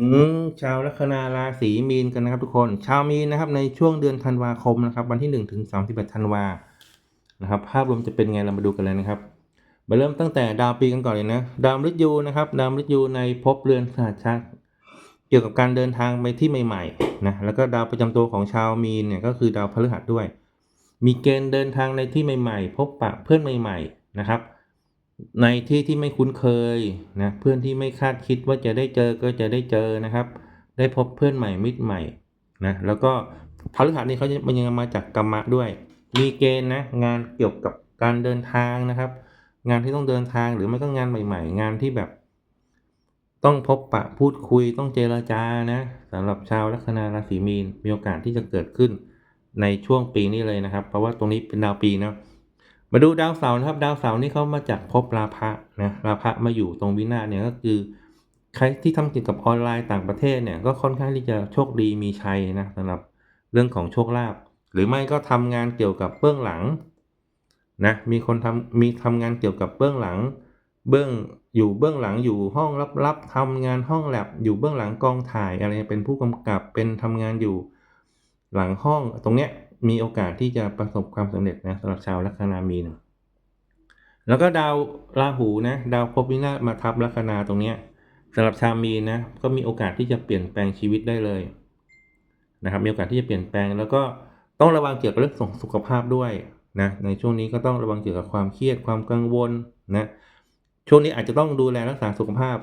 อืมชาวลัคนาราศีมีนกันนะครับทุกคน ชาวมีนนะครับในช่วงเดือนธันวาคมนะครับ วันที่1ถึง31ธันวานะครับ ภาพรวมจะเป็นไงเรามาดูกันเลยนะครับ มาเริ่มตั้งแต่ดาวปีกันก่อนเลยนะ ดาวมฤตยูนะครับ ดาวมฤตยูในภพเรือนสหัชชะเกี่ยวกับการเดินทางไปที่ใหม่ๆนะแล้วก็ดาวประจำตัวของชาวมีนเนี่ยก็คือดาวพฤหัสด้วย มีเกณฑ์เดินทางในที่ใหม่ ๆ พบปะเพื่อนใหม่ ๆ นะครับ ในที่ที่ไม่คุ้นเคยนะเพื่อนที่ไม่คาดคิดว่าจะได้เจอก็จะได้เจอนะครับ ได้พบเพื่อนใหม่มิตรใหม่นะแล้วก็พฤหัสนี่เขาจะมันยังมาจากกรรมะด้วย มีเกณฑ์นะงานเกี่ยวกับการเดินทางนะครับ งานที่ต้องเดินทางหรือไม่ก็งานใหม่ ๆ งานที่แบบ ต้องพบปะพูดคุยต้องเจรจานะสำหรับชาวลัคนาราศีมีนมีโอกาสที่จะเกิดขึ้นในช่วงปีนี้เลยนะครับ เพราะว่าตรงนี้เป็นดาวปีเนาะ มาดูดาวเสาร์นะครับ ดาวเสาร์นี่เขามาจากภพราพะนะราพะมาอยู่ตรงวินาศเนี่ยก็คือใครที่ทำเกี่ยวกับออนไลน์ต่างประเทศเนี่ยก็ค่อนข้างที่จะโชคดีมีชัยนะสำหรับเรื่องของโชคลาภหรือไม่ก็ทำงานเกี่ยวกับเบื้องหลังนะมีคนทำมีทำงานเกี่ยวกับเบื้องหลัง เบื้องอยู่เบื้องหลังอยู่ห้องลับๆทำงานห้องแลบอยู่เบื้องหลังกองถ่ายอะไรเป็นผู้กำกับเป็นทำงานอยู่หลังห้องตรงเนี้ย มีโอกาสที่จะประสบความสำเร็จนะสำหรับชาวลัคนามีน แล้วก็ดาวราหูนะ ดาวภพวินาศมาทับลัคนาตรงเนี้ยสำหรับชาวมีนนะก็มีโอกาสที่จะเปลี่ยนแปลงชีวิตได้เลยนะครับ มีโอกาสที่จะเปลี่ยนแปลง แล้วก็ต้องระวังเกี่ยวกับเรื่องของสุขภาพด้วยนะในช่วงนี้ก็ต้องระวังเกี่ยวกับความเครียดความกังวลนะช่วงนี้อาจจะต้องดูแลรักษาสุขภาพ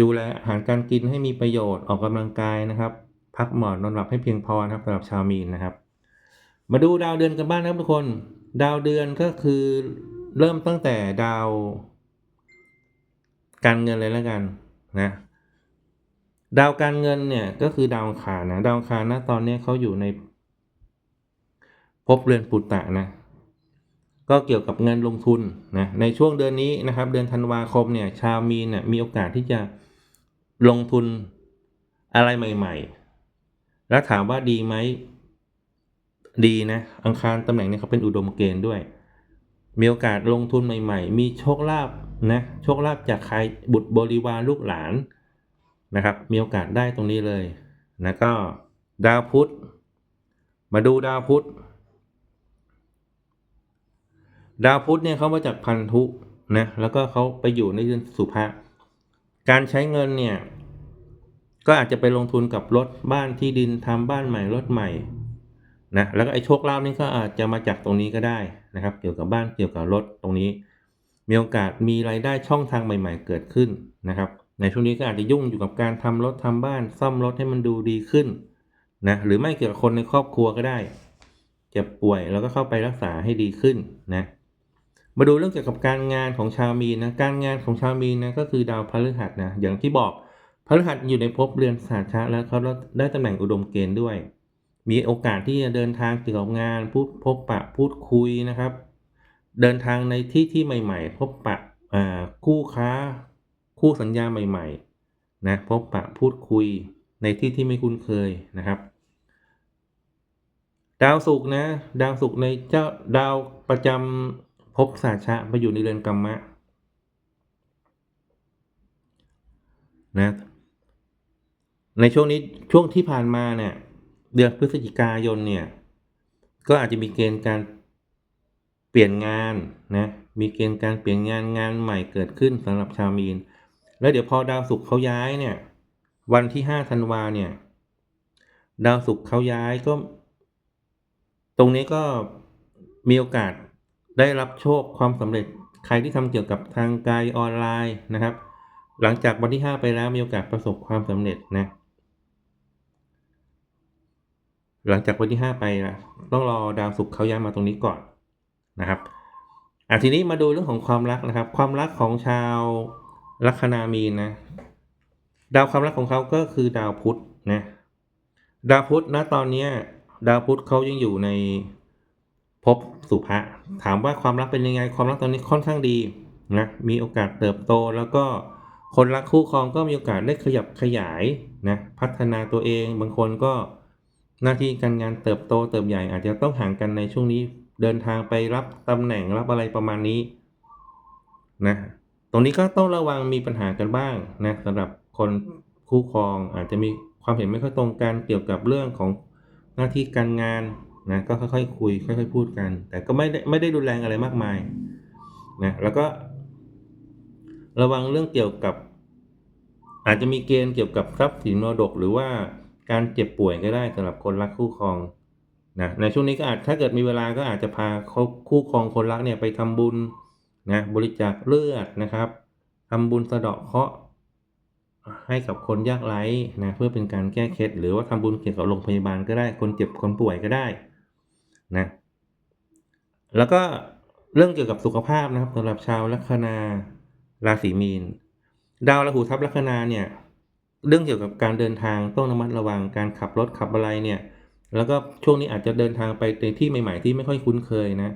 ดูแลอาหารการกินให้มีประโยชน์ออกกำลังกายนะครับ พักหมอนนอนหลับให้เพียงพอนะครับสำหรับชาวมีนนะครับ มาดูดาวเดือนกันบ้างนะครับทุกคน ดาวเดือนก็คือเริ่มตั้งแต่ดาว การเงินเลยแล้วกันนะดาวการเงินเนี่ยก็คือดาวอังคารนะดาวอังคารนะตอนนี้เขาอยู่ในภพเรือนปุตตะนะก็เกี่ยวกับเงินลงทุนนะในช่วงเดือนนี้นะครับ เดือนธันวาคมเนี่ยชาวมีนเนี่ยมีโอกาสที่จะลงทุนอะไรใหม่ ๆ แล้วถามว่าดีไหม ดีนะ อังคารตำแหน่งนี้เขาเป็นอุดมเกณฑ์ด้วย มีโอกาสลงทุนใหม่ ๆ มีโชคลาภนะโชคลาภจากใครบุตรบริวารลูกหลานนะครับ มีโอกาสได้ตรงนี้เลยนะก็ดาวพุธมาดูดาวพุธดาวพุธเนี่ยเขามาจากพันธุนะแล้วก็เขาไปอยู่ในเดือนสุภะการใช้เงินเนี่ย ก็อาจจะไปลงทุนกับรถบ้านที่ดินทำบ้านใหม่รถใหม่ นะแล้วก็ไอ้โชคลาภนี่ก็อาจจะมาจากตรงนี้ก็ได้นะครับ เกี่ยวกับบ้านเกี่ยวกับรถตรงนี้ มีโอกาสมีรายได้ช่องทางใหม่ ๆ เกิดขึ้นนะครับ ในช่วงนี้ก็อาจจะยุ่งอยู่กับการทำรถทำบ้าน ซ่อมรถให้มันดูดีขึ้นนะหรือไม่เกี่ยวกับคนในครอบครัวก็ได้เจ็บป่วยแล้วก็เข้าไปรักษาให้ดีขึ้นนะมาดูเรื่องเกี่ยวกับการงานของชาวมีนนะการงานของชาวมีนนะก็คือดาวพฤหัสนะอย่างที่บอกพฤหัสอยู่ในภพเรือนสาชะแล้วเขาได้ตำแหน่งอุดมเกณฑ์ด้วย มีโอกาสที่จะเดินทางเกี่ยวกับงานพูดพบปะพูดคุยนะครับ เดินทางในที่ที่ใหม่ ๆ พบปะคู่ค้า คู่สัญญาใหม่ๆนะพบปะพูดคุยในที่ที่ไม่คุ้นเคยนะครับ ดาวศุกร์นะ ดาวศุกร์ในเจ้าดาวประจำภพสาชะมาอยู่ในเรือนกรรมะนะในช่วงนี้ช่วงที่ผ่านมาเนี่ย เดือนพฤศจิกายนเนี่ย ก็อาจจะมีเกณฑ์การเปลี่ยนงานนะ มีเกณฑ์การเปลี่ยนงานงานใหม่เกิดขึ้นสำหรับชาวมีน แล้วเดี๋ยวพอดาวศุกร์เขาย้ายเนี่ย วันที่ห้าธันวาเนี่ย ดาวศุกร์เขาย้ายก็ ตรงนี้ก็มีโอกาสได้รับโชคความสำเร็จใครที่ทำเกี่ยวกับทางไกลออนไลน์นะครับ หลังจากวันที่ 5 ไปแล้วมีโอกาสประสบความสำเร็จนะ หลังจากวันที่ 5 ไปนะต้องรอดาวศุกร์เขาย้ายมาตรงนี้ก่อนนะครับอะทีนี้มาดูเรื่องของความรักนะครับ ความรักของชาวลัคนามีนนะ ดาวความรักของเขาก็คือดาวพุธนะดาวพุธนะตอนเนี้ยดาวพุธเขายังอยู่ในภพสุภะถามว่าความรักเป็นยังไง ความรักตอนนี้ค่อนข้างดีนะมีโอกาสเติบโตแล้วก็คนรักคู่ครองก็มีโอกาสได้ขยับขยายนะพัฒนาตัวเองบางคนก็ หน้าที่การงานเติบโตเติบใหญ่อาจจะต้องห่างกันในช่วงนี้ เดินทางไปรับตำแหน่งรับอะไรประมาณนี้นะตรงนี้ก็ต้องระวังมีปัญหากันบ้างนะสำหรับคนคคู่ครองอาจจะมีความเห็นไม่ค่อยตรงกันเกี่ยวกับเรื่องของหน้าที่การงานนะก็ค่อยๆคุย ค่อย ๆ พูดกัน แต่ก็ไม่ได้ไม่ได้รุนแรงอะไรมากมายนะแล้วก็ ระวังเรื่องเกี่ยวกับ อาจจะมีเกณฑ์เกี่ยวกับทรัพย์สินมรดกหรือว่า การเจ็บป่วยก็ได้สำหรับคนรักคู่ครองนะในช่วงนี้ก็อาจถ้าเกิดมีเวลาก็อาจจะพาเขาคู่ครองคนรักเนี่ยไปทำบุญนะบริจาคเลือดนะครับทำบุญสะเดาะเคราะห์ให้กับคนยากไร้นะเพื่อเป็นการแก้เคล็ดหรือว่าทำบุญเกี่ยวกับโรงพยาบาลก็ได้คนเจ็บคนป่วยก็ได้นะแล้วก็เรื่องเกี่ยวกับสุขภาพนะครับสำหรับชาวลัคนาราศีมีน ดาวราหูทับลัคนาเนี่ย เรื่องเกี่ยวกับการเดินทางต้องระมัดระวังการขับรถขับอะไรเนี่ย แล้วก็ช่วงนี้อาจจะเดินทางไปในที่ใหม่ๆที่ไม่ค่อยคุ้นเคยนะ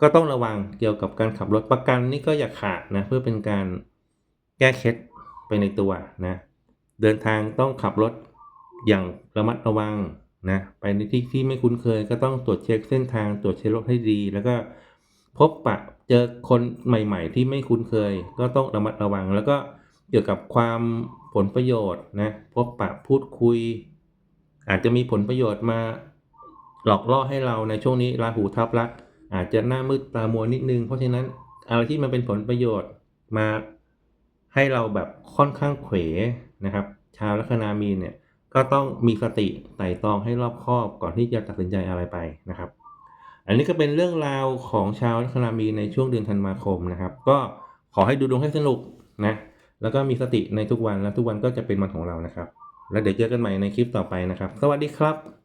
ก็ต้องระวังเกี่ยวกับการขับรถประกันนี่ก็อย่าขาดนะเพื่อเป็นการแก้เคล็ดไปในตัวนะ เดินทางต้องขับรถอย่างระมัดระวังนะไปในที่ที่ไม่คุ้นเคย ก็ต้องตรวจเช็คเส้นทางตรวจเช็ครถให้ดี แล้วก็พบปะเจอคนใหม่ ๆ ที่ไม่คุ้นเคย ก็ต้องระมัดระวังแล้วก็ เกี่ยวกับความผลประโยชน์นะพบปะพูดคุย อาจจะมีผลประโยชน์มาหลอกล่อให้เราในช่วงนี้ราหูทับลักอาจจะหน้ามืดตามัวนิดนึง เพราะฉะนั้นอะไรที่มันเป็นผลประโยชน์มาให้เราแบบค่อนข้างเขวนะครับ ชาวลัคนามีนเนี่ยก็ต้องมีสติไต่ตองให้รอบคอบก่อนที่จะตัดสินใจอะไรไปนะครับ อันนี้ก็เป็นเรื่องราวของชาวลัคนามีในช่วงเดือนธันวาคมนะครับ ก็ขอให้ดูดวงให้สนุกนะ แล้วก็มีสติในทุกวันและทุกวันก็จะเป็นวันของเรานะครับ แล้วเดี๋ยวเจอกันใหม่ในคลิปต่อไปนะครับ สวัสดีครับ